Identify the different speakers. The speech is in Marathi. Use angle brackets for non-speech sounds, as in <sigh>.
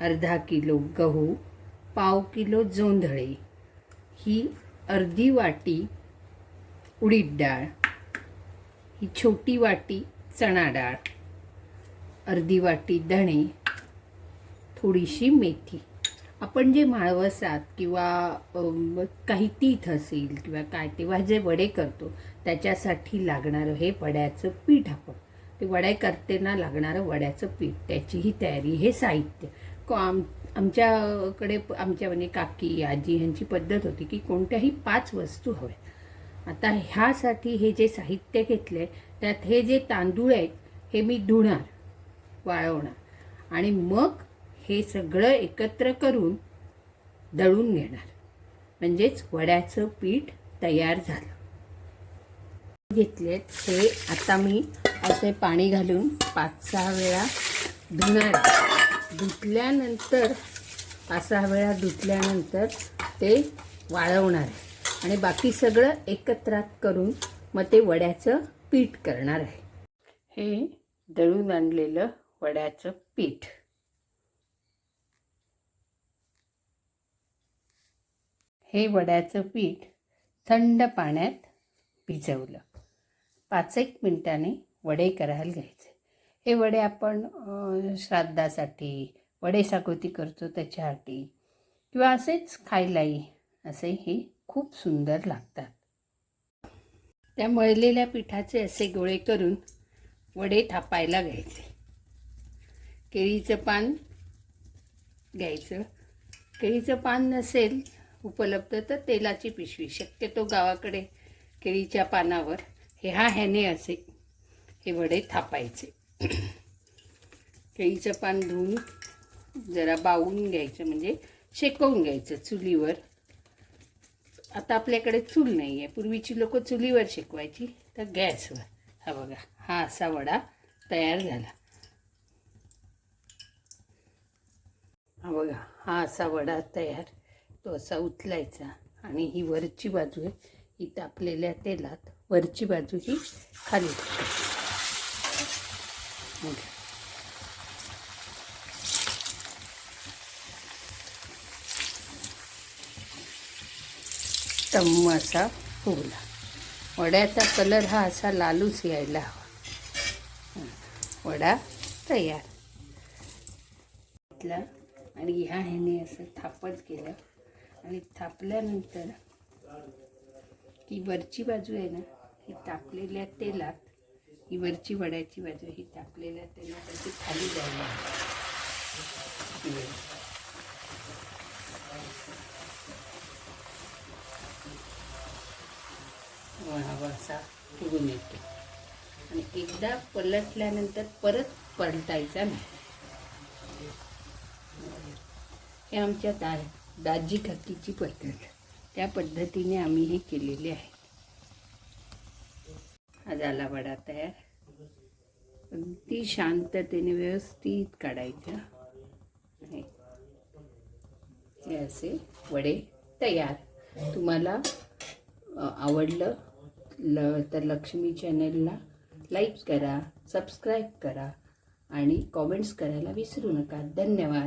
Speaker 1: अर्धा किलो गहू पाव किलो जोंधळे. ही अर्धी वाटी उडीद डाळ. ही छोटी वाटी चणा डाळ. अर्धी वाटी धणे. थोडीशी मेथी. आपण जे माळवसात किंवा काही तीथ असेल किंवा काय तेव्हा जे वडे करतो त्याच्यासाठी लागणारं हे वड्याचं पीठ आपण. ते वड्या करताना लागणारं वड्याचं पीठ. त्याची ही तयारी हे साहित्य. आम आमच्याकडे प- आमच्या म्हणजे काकी आजी ह्यांची पद्धत होती की कोणत्याही पाच वस्तू हव्या आता ह्यासाठी हे जे साहित्य घेतलं आहे त्यात हे जे तांदूळ आहेत हे मी धुणार वाळवणार. आणि मग हे सगळं एकत्र करून दळून घेणार. म्हणजेच वड्याचं पीठ तयार झालं. घेतलेत हे आता मी असे पाणी घालून पाच सहा वेळा धुणार आहे. धुतल्यानंतर पाच सहा वेळा धुतल्यानंतर ते वाळवणार आहे. आणि बाकी सगळं एकत्रात करून मग ते वड्याचं पीठ करणार आहे. हे दळून आणलेलं वड्याचं पीठ. हे वड्याचं पीठ थंड पाण्यात भिजवलं. पाच एक मिनिटाने वडे करायला घ्यायचे. हे वडे आपण श्राद्धासाठी वडे साकृती करतो त्याच्यासाठी. किंवा असेच खायलाही असे हे खूप सुंदर लागतात. त्या मळलेल्या पिठाचे असे गोळे करून वडे थापायला घ्यायचे. केळीचं पान घ्यायचं. केळीचं पान नसेल उपलब्ध तर तेलाची पिशवी. शक्यतो गावाकडे केळीच्या पानावर हे हा ह्याने असे हे वडे थापायचे. <coughs> केळीचं पान धुवून जरा बावून घ्यायचं म्हणजे शेकवून घ्यायचं चुलीवर. आता आपल्याकडे चूल नाही आहे पूर्वीची लोक चुलीवर शेकवायची तर गॅसवर. हा बघा हा असा वडा तयार झाला. हा बघा हा असा वडा तयार तो असा उचलायचा आणि ही वरची बाजू आहे ही तापलेल्या तेलात वरची बाजू ही खाली तम्म असा फुगला वड्याचा कलर हा असा लालूच यायला हवा. वडा तयार. घेतला आणि ह्या ह्याने असं थापत केलं. आणि थापल्यानंतर ती वरची बाजू आहे ना ही तापलेल्या तेलात ही वरची वड्याची बाजू ही तापलेल्या तेलासाठी खाली जायला हवी. असा फुगून येतो आणि एकदा पलटल्यानंतर परत पलटायचा नाही. हे आमच्या दा दाजी काकीची पद्धत. त्या पद्धतीने आम्ही हे केलेले आहे. झाला वडा तयार अगदी शांततेने व्यवस्थित काढायचा हे. असे वडे तयार. तुम्हाला आवडलं ल तर लक्ष्मी चॅनलला लाईक करा सबस्क्राईब करा आणि कॉमेंट्स करायला विसरू नका. धन्यवाद.